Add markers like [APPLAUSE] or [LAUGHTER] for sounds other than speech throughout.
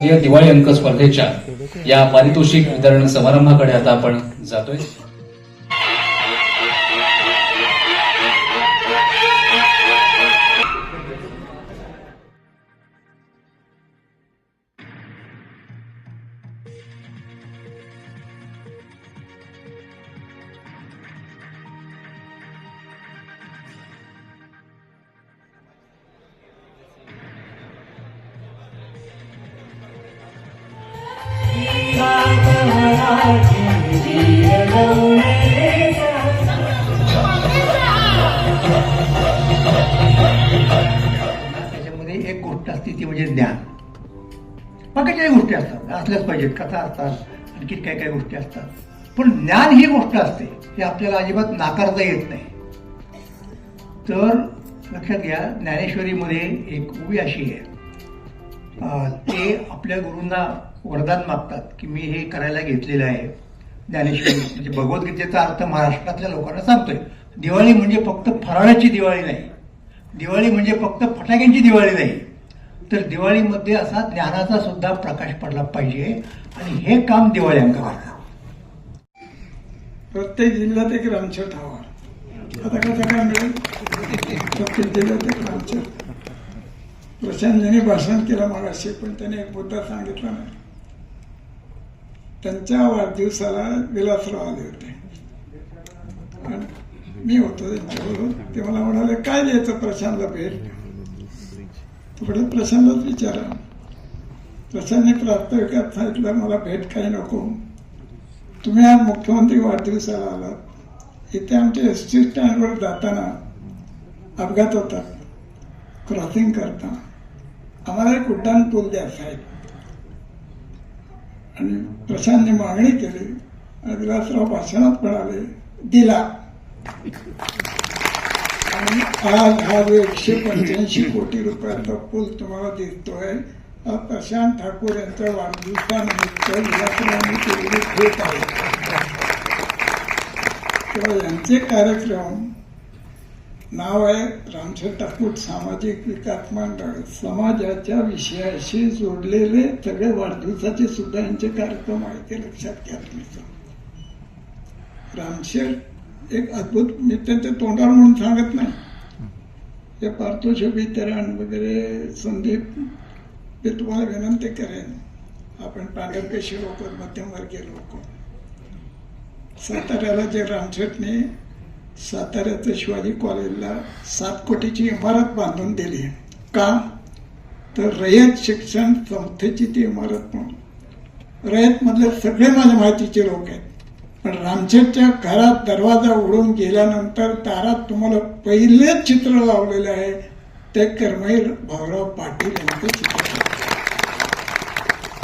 दिवाळी अंक स्पर्धेच्या या पारितोषिक वितरण समारंभाकडे आता आपण जातोय. एक गोष्ट असते ती म्हणजे ज्ञान. बाकीच्याही गोष्टी असतात असल्याच पाहिजेत कथा असतात आणखी काय काय गोष्टी असतात. पण ज्ञान ही गोष्ट असते हे आपल्याला अजिबात नाकारता येत नाही. तर लक्षात घ्या ज्ञानेश्वरीमध्ये एक उभी अशी आहे. ते आपल्या गुरूंना वरदान मागतात की मी हे करायला घेतलेलं आहे. ज्ञानेश्वरी [COUGHS] म्हणजे भगवद्गीतेचा अर्थ महाराष्ट्रातल्या लोकांना सांगतोय. दिवाळी म्हणजे फक्त फराळाची दिवाळी नाही. दिवाळी म्हणजे फक्त फटाक्यांची दिवाळी नाही. तर दिवाळीमध्ये असा ज्ञानाचा सुद्धा प्रकाश पडला पाहिजे आणि हे काम दिवाळी अंक करतात प्रत्येक जिल्ह्यात एक रामछट हवा. आता कसं काय मिळेल? प्रत्येक जिल्ह्यात एक रामछट. प्रशांतजीने भाषण केलं मागाशी पण त्याने एक मुद्दा सांगितला नाही. त्यांच्या वाढदिवसाला विलासराव आले होते. आणि मी होतो त्यांच्याबरोबर. ते मला म्हणाले काय द्यायचं प्रशांतला भेट? थोडं प्रशांतलाच विचारा. प्रशांतने प्रास्ताविकात सांगितलं मला भेट काही नको. तुम्ही आज मुख्यमंत्री वाढदिवसाला आलात. इथे आमच्या एस टी स्टँडवर जाताना अपघात होतात. क्रॉसिंग करताना आम्हाला एक उड्डाण पूल द्या साहेब. आणि प्रशांतने मागणी केली आणि विलासराव भाषणात म्हणाले दिला. आणि आज हा जो एकशे पंच्याऐंशी कोटी रुपयाचा पूल तुम्हाला दिसतोय हा प्रशांत ठाकूर यांच्या वाढदिवसानिमित्त विलासरावांनी केलेली भेट आहे. तेव्हा यांचे कार्यक्रम नाव आहे रामशेठ ठाकूर सामाजिक विकास मंडळ. समाजाच्या विषयाशी जोडलेले सगळे वाढदिवसाचे सुद्धा यांचे कार्यक्रम आहे ते लक्षात घ्या तुम्ही. रामशेठ एक अद्भुत मी त्यांच्या तोंडावर म्हणून सांगत नाही. हे पार्थोषभ वितरण वगैरे संदीप मी तुम्हाला विनंती करेन. आपण पांढरपेशी लोक मध्यमवर्गीय लोक. साताऱ्याला जे रामशेठने साताऱ्याचं शिवाजी कॉलेजला सात कोटीची इमारत बांधून दिली. का? तर रयत शिक्षण संस्थेची ती इमारत म्हणून. रयतमधले सगळे माझ्या माहितीचे लोक आहेत. पण रामशेठच्या घरात दरवाजा उडून गेल्यानंतर दारात तुम्हाला पहिलेच चित्र लावलेले आहे. ते कर्मवीर भाऊराव पाटील यांचं चित्र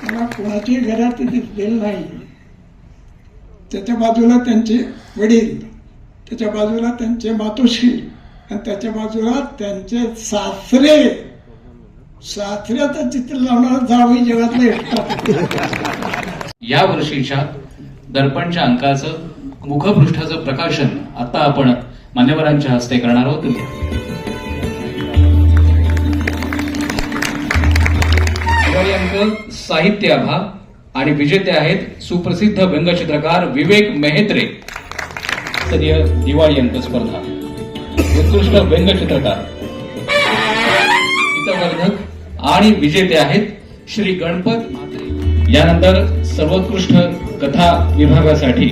मला कोणाच्याही घरात दिसलेलं नाही. त्याच्या बाजूला त्यांचे वडील. त्याच्या बाजूला त्यांचे मातोश्री आणि त्याच्या बाजूला त्यांचे सासरे. सासऱ्याचं चित्र लावणार जावई जगातलं या वर्षीच्या दर्पणच्या अंकाचं मुखपृष्ठाचं प्रकाशन आता आपण मान्यवरांच्या हस्ते करणार आहोत. अंक साहित्य आभा आणि विजेते आहेत सुप्रसिद्ध व्यंगचित्रकार विवेक मेहेत्रे. राज्यस्तरीय दिवाळी अंक स्पर्धा. उत्कृष्ट व्यंगचित्रकार. हितवर्धक आणि विजेते आहेत श्री गणपत म्हात्रे. यानंतर सर्वोत्कृष्ट कथा विभागासाठी